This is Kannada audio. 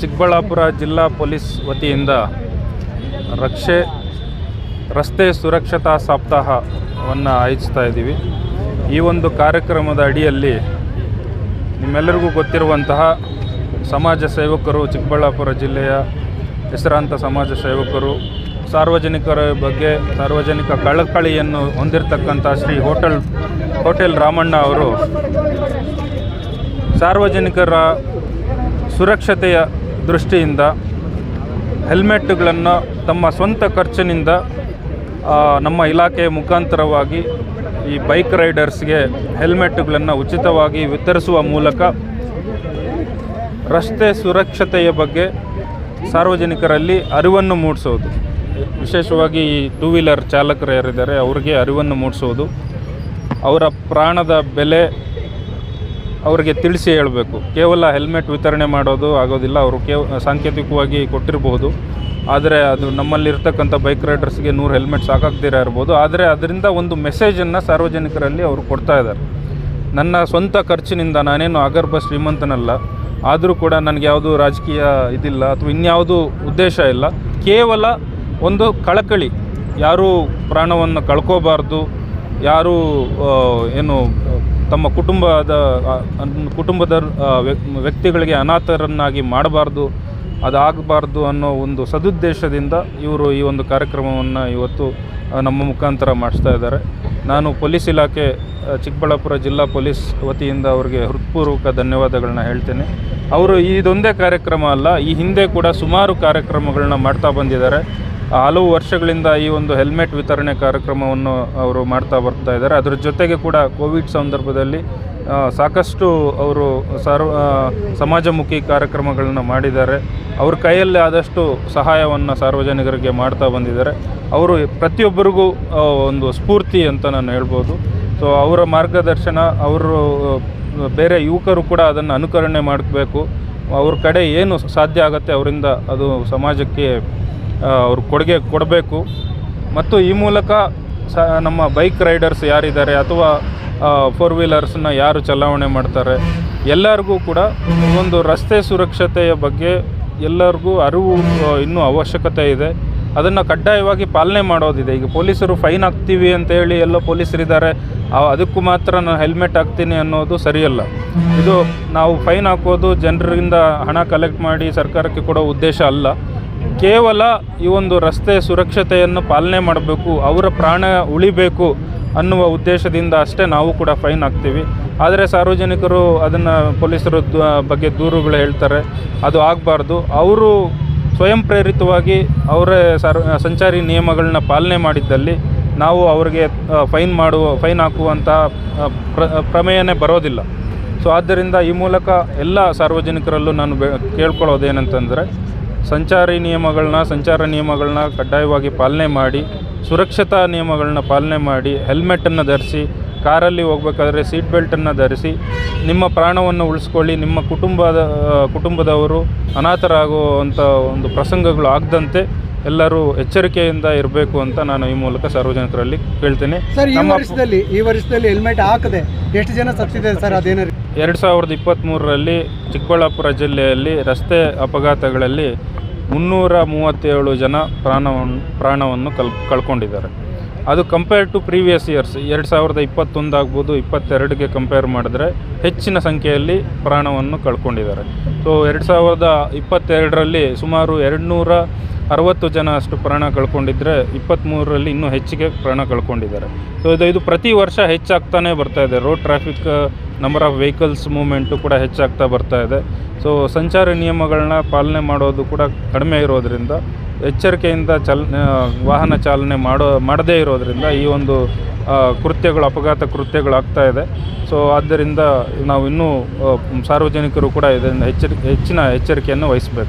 ಚಿಕ್ಕಬಳ್ಳಾಪುರ ಜಿಲ್ಲಾ ಪೊಲೀಸ್ ವತಿಯಿಂದ ರಕ್ಷೆ, ರಸ್ತೆ ಸುರಕ್ಷತಾ ಸಪ್ತಾಹವನ್ನು ಆಯೋಜಿಸ್ತಾ ಇದ್ದೀವಿ. ಈ ಒಂದು ಕಾರ್ಯಕ್ರಮದ ಅಡಿಯಲ್ಲಿ ನಿಮ್ಮೆಲ್ಲರಿಗೂ ಗೊತ್ತಿರುವಂತಹ ಸಮಾಜ ಸೇವಕರು, ಚಿಕ್ಕಬಳ್ಳಾಪುರ ಜಿಲ್ಲೆಯ ಹೆಸರಾಂತ ಸಮಾಜ ಸೇವಕರು, ಸಾರ್ವಜನಿಕರ ಬಗ್ಗೆ ಸಾರ್ವಜನಿಕ ಕಳಕಳಿಯನ್ನು ಹೊಂದಿರತಕ್ಕಂಥ ಶ್ರೀ ಹೋಟೆಲ್ ಹೋಟೆಲ್ ರಾಮಣ್ಣ ಅವರು ಸಾರ್ವಜನಿಕರ ಸುರಕ್ಷತೆಯ ದೃಷ್ಟಿಯಿಂದ ಹೆಲ್ಮೆಟ್ಗಳನ್ನು ತಮ್ಮ ಸ್ವಂತ ಖರ್ಚಿನಿಂದ ನಮ್ಮ ಇಲಾಖೆಯ ಮುಖಾಂತರವಾಗಿ ಈ ಬೈಕ್ ರೈಡರ್ಸ್ಗೆ ಹೆಲ್ಮೆಟ್ಗಳನ್ನು ಉಚಿತವಾಗಿ ವಿತರಿಸುವ ಮೂಲಕ ರಸ್ತೆ ಸುರಕ್ಷತೆಯ ಬಗ್ಗೆ ಸಾರ್ವಜನಿಕರಲ್ಲಿ ಅರಿವನ್ನು ಮೂಡಿಸೋದು. ವಿಶೇಷವಾಗಿ ಈ ಟೂ ವೀಲರ್ ಚಾಲಕರು ಯಾರಿದ್ದಾರೆ, ಅವರಿಗೆ ಅರಿವನ್ನು ಮೂಡಿಸೋದು. ಅವರ ಪ್ರಾಣದ ಬೆಲೆ ಅವರಿಗೆ ತಿಳಿಸಿ ಹೇಳಬೇಕು. ಕೇವಲ ಹೆಲ್ಮೆಟ್ ವಿತರಣೆ ಮಾಡೋದು ಆಗೋದಿಲ್ಲ, ಅವರು ಕೇವ, ಸಾಂಕೇತಿಕವಾಗಿ ಕೊಟ್ಟಿರಬಹುದು ಆದರೆ ಅದು ನಮ್ಮಲ್ಲಿರ್ತಕ್ಕಂಥ ಬೈಕ್ ರೈಡರ್ಸ್ಗೆ ನೂರು ಹೆಲ್ಮೆಟ್ ಸಾಕಾಗ್ದಿರ ಇರ್ಬೋದು. ಆದರೆ ಅದರಿಂದ ಒಂದು ಮೆಸೇಜನ್ನು ಸಾರ್ವಜನಿಕರಲ್ಲಿ ಅವರು ಕೊಡ್ತಾ ಇದ್ದಾರೆ. ನನ್ನ ಸ್ವಂತ ಖರ್ಚಿನಿಂದ ನಾನೇನು ಅಗರ್ಭ ಶ್ರೀಮಂತನಲ್ಲ, ಆದರೂ ಕೂಡ ನನಗೆ ಯಾವುದು ರಾಜಕೀಯ ಇದಿಲ್ಲ ಅಥವಾ ಇನ್ಯಾವುದು ಉದ್ದೇಶ ಇಲ್ಲ. ಕೇವಲ ಒಂದು ಕಳಕಳಿ, ಯಾರೂ ಪ್ರಾಣವನ್ನು ಕಳ್ಕೋಬಾರ್ದು, ಯಾರೂ ಏನು ತಮ್ಮ ಕುಟುಂಬದ ಕುಟುಂಬದ ವ್ಯಕ್ತಿಗಳಿಗೆ ಅನಾಥರನ್ನಾಗಿ ಮಾಡಬಾರ್ದು, ಅದಾಗಬಾರ್ದು ಅನ್ನೋ ಒಂದು ಸದುದ್ದೇಶದಿಂದ ಇವರು ಈ ಒಂದು ಕಾರ್ಯಕ್ರಮವನ್ನು ಇವತ್ತು ನಮ್ಮ ಮುಖಾಂತರ ಮಾಡಿಸ್ತಾ ಇದ್ದಾರೆ. ನಾನು ಪೊಲೀಸ್ ಇಲಾಖೆ ಚಿಕ್ಕಬಳ್ಳಾಪುರ ಜಿಲ್ಲಾ ಪೊಲೀಸ್ ವತಿಯಿಂದ ಅವರಿಗೆ ಹೃತ್ಪೂರ್ವಕ ಧನ್ಯವಾದಗಳನ್ನ ಹೇಳ್ತೇನೆ. ಅವರು ಇದೊಂದೇ ಕಾರ್ಯಕ್ರಮ ಅಲ್ಲ, ಈ ಹಿಂದೆ ಕೂಡ ಸುಮಾರು ಕಾರ್ಯಕ್ರಮಗಳನ್ನ ಮಾಡ್ತಾ ಬಂದಿದ್ದಾರೆ. ಹಲವು ವರ್ಷಗಳಿಂದ ಈ ಒಂದು ಹೆಲ್ಮೆಟ್ ವಿತರಣೆ ಕಾರ್ಯಕ್ರಮವನ್ನು ಅವರು ಮಾಡ್ತಾ ಬರ್ತಾ ಇದ್ದಾರೆ. ಅದರ ಜೊತೆಗೆ ಕೂಡ ಕೋವಿಡ್ ಸಂದರ್ಭದಲ್ಲಿ ಸಾಕಷ್ಟು ಅವರು ಸರ್ವ ಸಮಾಜಮುಖಿ ಕಾರ್ಯಕ್ರಮಗಳನ್ನು ಮಾಡಿದ್ದಾರೆ. ಅವ್ರ ಕೈಯಲ್ಲಿ ಆದಷ್ಟು ಸಹಾಯವನ್ನು ಸಾರ್ವಜನಿಕರಿಗೆ ಮಾಡ್ತಾ ಬಂದಿದ್ದಾರೆ. ಅವರು ಪ್ರತಿಯೊಬ್ಬರಿಗೂ ಒಂದು ಸ್ಫೂರ್ತಿ ಅಂತ ನಾನು ಹೇಳ್ಬೋದು. ಸೊ ಅವರ ಮಾರ್ಗದರ್ಶನ, ಅವರು ಬೇರೆ ಯುವಕರು ಕೂಡ ಅದನ್ನು ಅನುಕರಣೆ ಮಾಡಬೇಕು. ಅವ್ರ ಕಡೆ ಏನು ಸಾಧ್ಯ ಆಗುತ್ತೆ ಅವರಿಂದ ಅದು ಸಮಾಜಕ್ಕೆ ಅವ್ರು ಕೊಡುಗೆ ಕೊಡಬೇಕು. ಮತ್ತು ಈ ಮೂಲಕ ಸ, ನಮ್ಮ ಬೈಕ್ ರೈಡರ್ಸ್ ಯಾರಿದ್ದಾರೆ ಅಥವಾ ಫೋರ್ ವೀಲರ್ಸನ್ನ ಯಾರು ಚಲಾವಣೆ ಮಾಡ್ತಾರೆ, ಎಲ್ಲರಿಗೂ ಕೂಡ ಒಂದು ರಸ್ತೆ ಸುರಕ್ಷತೆಯ ಬಗ್ಗೆ ಎಲ್ಲರಿಗೂ ಅರಿವು ಇನ್ನೂ ಅವಶ್ಯಕತೆ ಇದೆ. ಅದನ್ನು ಕಡ್ಡಾಯವಾಗಿ ಪಾಲನೆ ಮಾಡೋದಿದೆ. ಈಗ ಪೊಲೀಸರು ಫೈನ್ ಹಾಕ್ತೀವಿ ಅಂತ ಹೇಳಿ ಎಲ್ಲ ಪೊಲೀಸರಿದ್ದಾರೆ. ಅದಕ್ಕೂ ಮಾತ್ರ ನಾನು ಹೆಲ್ಮೆಟ್ ಹಾಕ್ತೀನಿ ಅನ್ನೋದು ಸರಿಯಲ್ಲ. ಇದು ನಾವು ಫೈನ್ ಹಾಕೋದು ಜನರಿಂದ ಹಣ ಕಲೆಕ್ಟ್ ಮಾಡಿ ಸರ್ಕಾರಕ್ಕೆ ಕೊಡೋ ಉದ್ದೇಶ ಅಲ್ಲ. ಕೇವಲ ಈ ಒಂದು ರಸ್ತೆ ಸುರಕ್ಷತೆಯನ್ನು ಪಾಲನೆ ಮಾಡಬೇಕು, ಅವರ ಪ್ರಾಣ ಉಳಿಬೇಕು ಅನ್ನುವ ಉದ್ದೇಶದಿಂದ ಅಷ್ಟೇ ನಾವು ಕೂಡ ಫೈನ್ ಹಾಕ್ತೀವಿ. ಆದರೆ ಸಾರ್ವಜನಿಕರು ಅದನ್ನು ಪೊಲೀಸರ ಬಗ್ಗೆ ದೂರುಗಳು ಹೇಳ್ತಾರೆ, ಅದು ಆಗಬಾರ್ದು. ಅವರು ಸ್ವಯಂ ಪ್ರೇರಿತವಾಗಿ ಅವರೇ ಸಾರ್, ಸಂಚಾರಿ ನಿಯಮಗಳನ್ನ ಪಾಲನೆ ಮಾಡಿದ್ದಲ್ಲಿ ನಾವು ಅವರಿಗೆ ಫೈನ್ ಮಾಡುವ, ಫೈನ್ ಹಾಕುವಂಥ ಪ್ರ, ಪ್ರಮೇಯನೇ ಬರೋದಿಲ್ಲ. ಸೊ, ಆದ್ದರಿಂದ ಈ ಮೂಲಕ ಎಲ್ಲ ಸಾರ್ವಜನಿಕರಲ್ಲೂ ನಾನು ಬೆ, ಕೇಳ್ಕೊಳ್ಳೋದೇನಂತಂದರೆ ಸಂಚಾರಿ ನಿಯಮಗಳನ್ನ ಸಂಚಾರ ನಿಯಮಗಳನ್ನ ಕಡ್ಡಾಯವಾಗಿ ಪಾಲನೆ ಮಾಡಿ ಸುರಕ್ಷತಾ ನಿಯಮಗಳನ್ನ ಪಾಲನೆ ಮಾಡಿ ಹೆಲ್ಮೆಟನ್ನು ಧರಿಸಿ ಕಾರಲ್ಲಿ ಹೋಗಬೇಕಾದ್ರೆ ಸೀಟ್ ಬೆಲ್ಟನ್ನು ಧರಿಸಿ ನಿಮ್ಮ ಪ್ರಾಣವನ್ನು ಉಳಿಸ್ಕೊಳ್ಳಿ ನಿಮ್ಮ ಕುಟುಂಬದ ಕುಟುಂಬದವರು ಅನಾಥರಾಗುವಂಥ ಒಂದು ಪ್ರಸಂಗಗಳು ಆಗದಂತೆ ಎಲ್ಲರೂ ಎಚ್ಚರಿಕೆಯಿಂದ ಇರಬೇಕು ಅಂತ ನಾನು ಈ ಮೂಲಕ ಸಾರ್ವಜನಿಕರಲ್ಲಿ ಕೇಳ್ತೇನೆ. ಸರ್ ಈ ನಮ್ಮ ವರ್ಷದಲ್ಲಿ ಈ ವರ್ಷದಲ್ಲಿ ಹೆಲ್ಮೆಟ್ ಹಾಕದೆ ಎಷ್ಟು ಜನ ಸತ್ತಿದೆ ಸರ್ ಅದೇನ ಎರಡು ಸಾವಿರದ ಇಪ್ಪತ್ತ್ಮೂರರಲ್ಲಿ ಚಿಕ್ಕಬಳ್ಳಾಪುರ ಜಿಲ್ಲೆಯಲ್ಲಿ ರಸ್ತೆ ಅಪಘಾತಗಳಲ್ಲಿ ಮುನ್ನೂರ ಮೂವತ್ತೇಳು ಜನ ಪ್ರಾಣವನ್ನು ಪ್ರಾಣವನ್ನು ಕಲ್, ಕಳ್ಕೊಂಡಿದ್ದಾರೆ. ಅದು ಕಂಪೇರ್ ಟು ಪ್ರೀವಿಯಸ್ ಇಯರ್ಸ್ ಎರಡು ಸಾವಿರದ ಇಪ್ಪತ್ತೊಂದು ಆಗ್ಬೋದು ಇಪ್ಪತ್ತೆರಡಿಗೆ ಕಂಪೇರ್ ಮಾಡಿದ್ರೆ ಹೆಚ್ಚಿನ ಸಂಖ್ಯೆಯಲ್ಲಿ ಪ್ರಾಣವನ್ನು ಕಳ್ಕೊಂಡಿದ್ದಾರೆ. ಸೊ ಎರಡು ಸಾವಿರದ ಇಪ್ಪತ್ತೆರಡರಲ್ಲಿ ಸುಮಾರು ಎರಡುನೂರ ಅರವತ್ತು ಜನ ಅಷ್ಟು ಪ್ರಾಣ ಕಳ್ಕೊಂಡಿದ್ರೆ ಇಪ್ಪತ್ತ್ಮೂರರಲ್ಲಿ ಇನ್ನೂ ಹೆಚ್ಚಿಗೆ ಪ್ರಾಣ ಕಳ್ಕೊಂಡಿದ್ದಾರೆ. ಸೊ ಇದು ಇದು ಪ್ರತಿ ವರ್ಷ ಹೆಚ್ಚಾಗ್ತಾನೆ ಬರ್ತಾ ಇದೆ. Road traffic number of vehicles movement ಕೂಡ ಹೆಚ್ಚಾಗ್ತಾ ಬರ್ತಾ ಇದೆ. ಸೊ ಸಂಚಾರ ನಿಯಮಗಳನ್ನ ಪಾಲನೆ ಮಾಡೋದು ಕೂಡ ಕಡಿಮೆ ಇರೋದರಿಂದ, ಎಚ್ಚರಿಕೆಯಿಂದ ಚಲ ವಾಹನ ಚಾಲನೆ ಮಾಡೋ, ಮಾಡದೇ ಇರೋದರಿಂದ ಈ ಒಂದು ಕೃತ್ಯಗಳು, ಅಪಘಾತ ಕೃತ್ಯಗಳು ಆಗ್ತಾ ಇದೆ. ಸೊ ಆದ್ದರಿಂದ ನಾವು ಇನ್ನೂ ಸಾರ್ವಜನಿಕರು ಕೂಡ ಇದರಿಂದ ಎಚ್ಚರಿಕೆ ಹೆಚ್ಚಿನ ಎಚ್ಚರಿಕೆಯನ್ನು ವಹಿಸಬೇಕು.